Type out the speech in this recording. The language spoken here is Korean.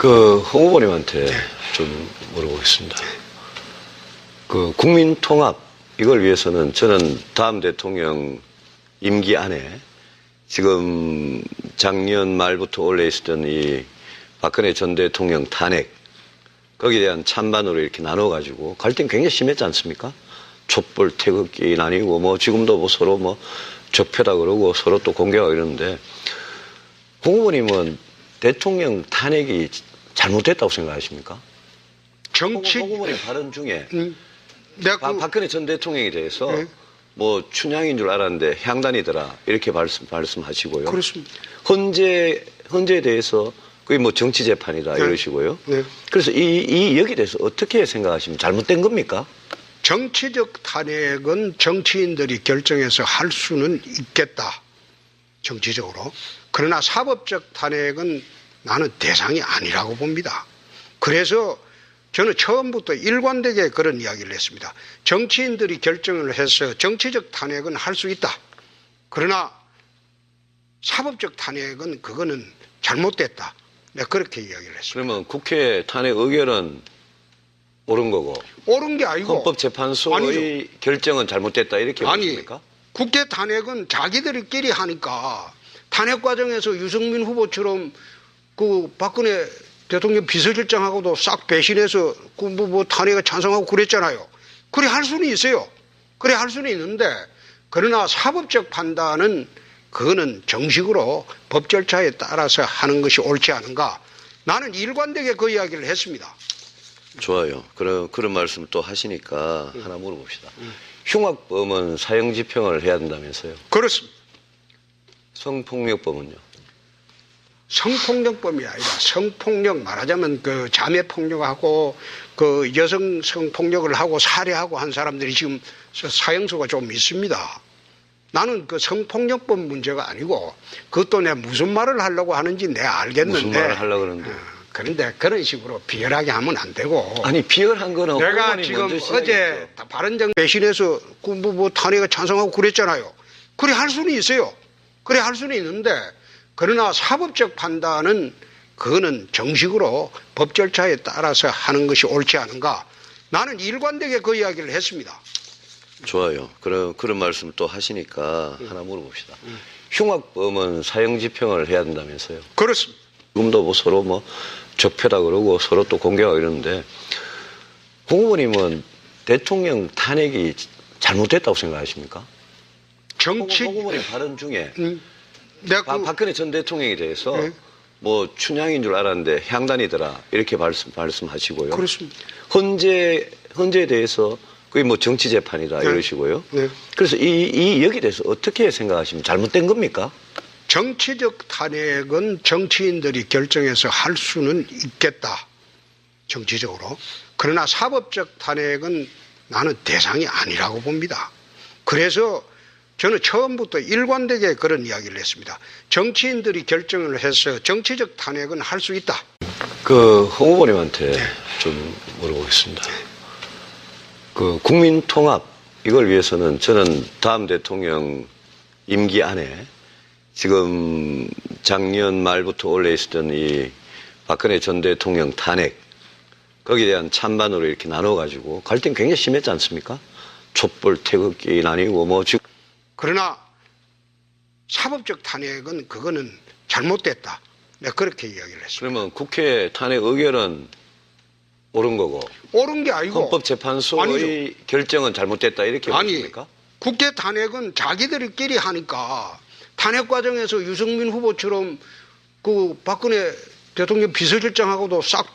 그, 홍 후보님한테 좀 물어보겠습니다. 그, 국민 통합, 이걸 위해서는 저는 다음 대통령 임기 안에 지금 작년 말부터 올래 있었던 이 박근혜 전 대통령 탄핵, 거기에 대한 찬반으로 이렇게 나눠가지고 갈등 굉장히 심했지 않습니까? 촛불 태극기 나뉘고 뭐 지금도 뭐 서로 뭐 적폐다 그러고 서로 또 공개하고 이러는데 홍 후보님은 대통령 탄핵이 잘못됐다고 생각하십니까? 정치 홍 후보님 발언 중에 음, 내가 박- 그, 박근혜 전 대통령에 대해서 네. 뭐 춘향인 줄 알았는데 향단이더라 이렇게 말씀, 말씀하시고요. 그렇습니다. 헌재 헌재에 대해서 그게 뭐 정치 재판이다 네. 이러시고요. 네. 그래서 이, 이 여기에 대해서 어떻게 생각하시면 잘못된 겁니까? 정치적 탄핵은 정치인들이 결정해서 할 수는 있겠다. 정치적으로. 그러나 사법적 탄핵은 나는 대상이 아니라고 봅니다. 그래서 저는 처음부터 일관되게 그런 이야기를 했습니다. 정치인들이 결정을 해서 정치적 탄핵은 할 수 있다. 그러나 사법적 탄핵은 그거는 잘못됐다. 내가 그렇게 이야기를 했습니다. 그러면 국회 탄핵 의결은 옳은 거고 옳은 게 아니고 헌법재판소의 아니죠. 결정은 잘못됐다 이렇게 아니 보십니까? 국회 탄핵은 자기들끼리 하니까 탄핵 과정에서 유승민 후보처럼 그 박근혜 대통령 비서실장하고도 싹 배신해서 그뭐 뭐 탄핵에 찬성하고 그랬잖아요. 그래 할 수는 있어요. 그래 할 수는 있는데 그러나 사법적 판단은 그거는 정식으로 법 절차에 따라서 하는 것이 옳지 않은가. 나는 일관되게 그 이야기를 했습니다. 좋아요. 그런 그런 말씀 또 하시니까 하나 물어봅시다. 흉악범은 사형 집행을 해야 된다면서요. 그렇습니다. 성폭력범은요. 성폭력범이 아니라 성폭력 말하자면 그 자매 폭력하고 그 여성 성폭력을 하고 살해하고 한 사람들이 지금 사형수가 좀 있습니다. 나는 그 성폭력범 문제가 아니고 그것도 내가 무슨 말을 하려고 하는지 내가 알겠는데 무슨 말을 하려고 그러는데. 어, 그런데 그런 식으로 비열하게 하면 안 되고 아니 비열한 거는 내가 지금 어제. 바른정 배신해서 뭐 탄핵에 찬성하고 그랬잖아요. 그래 할 수는 있어요. 그래 할 수는 있는데 그러나 사법적 판단은 그거는 정식으로 법 절차에 따라서 하는 것이 옳지 않은가. 나는 일관되게 그 이야기를 했습니다. 좋아요. 그런 그런 말씀 또 하시니까 하나 물어봅시다. 흉악범은 사형 집행을 해야 된다면서요. 그렇습니다. 지금도 뭐 서로 뭐 적폐다 그러고 서로 또 공개하고 이러는데 홍 후보님은 대통령 탄핵이 잘못됐다고 생각하십니까? 정치 홍 후보님 발언 중에 음, 내가 박- 그, 박 근혜 전 대통령에 대해서 네. 뭐 춘향인 줄 알았는데 향단이더라 이렇게 말씀 말씀하시고요. 그렇습니다. 헌재 헌재에 대해서 그게 뭐 정치 재판이다 네. 이러시고요. 네. 그래서 이, 이 여기에 대해서 어떻게 생각하시면 잘못된 겁니까? 정치적 탄핵은 정치인들이 결정해서 할 수는 있겠다. 정치적으로. 그러나 사법적 탄핵은 나는 대상이 아니라고 봅니다. 그래서 저는 처음부터 일관되게 그런 이야기를 했습니다. 정치인들이 결정을 해서 정치적 탄핵은 할 수 있다. 그 홍 후보님한테 네. 좀 물어보겠습니다. 그 국민 통합 이걸 위해서는 저는 다음 대통령 임기 안에 지금 작년 말부터 올래 있었던 이 박근혜 전 대통령 탄핵 거기에 대한 찬반으로 이렇게 나눠가지고 갈등 굉장히 심했지 않습니까? 촛불 태극기 나뉘고 뭐 지금 그러나 사법적 탄핵은 그거는 잘못됐다. 내가 그렇게 이야기를 했습니다. 그러면 국회 탄핵 의결은 옳은 거고 옳은 게 아니고 헌법재판소의 아니죠. 결정은 잘못됐다 이렇게 아니 보십니까? 국회 탄핵은 자기들끼리 하니까 탄핵 과정에서 유승민 후보처럼 그 박근혜 대통령 비서실장하고도 싹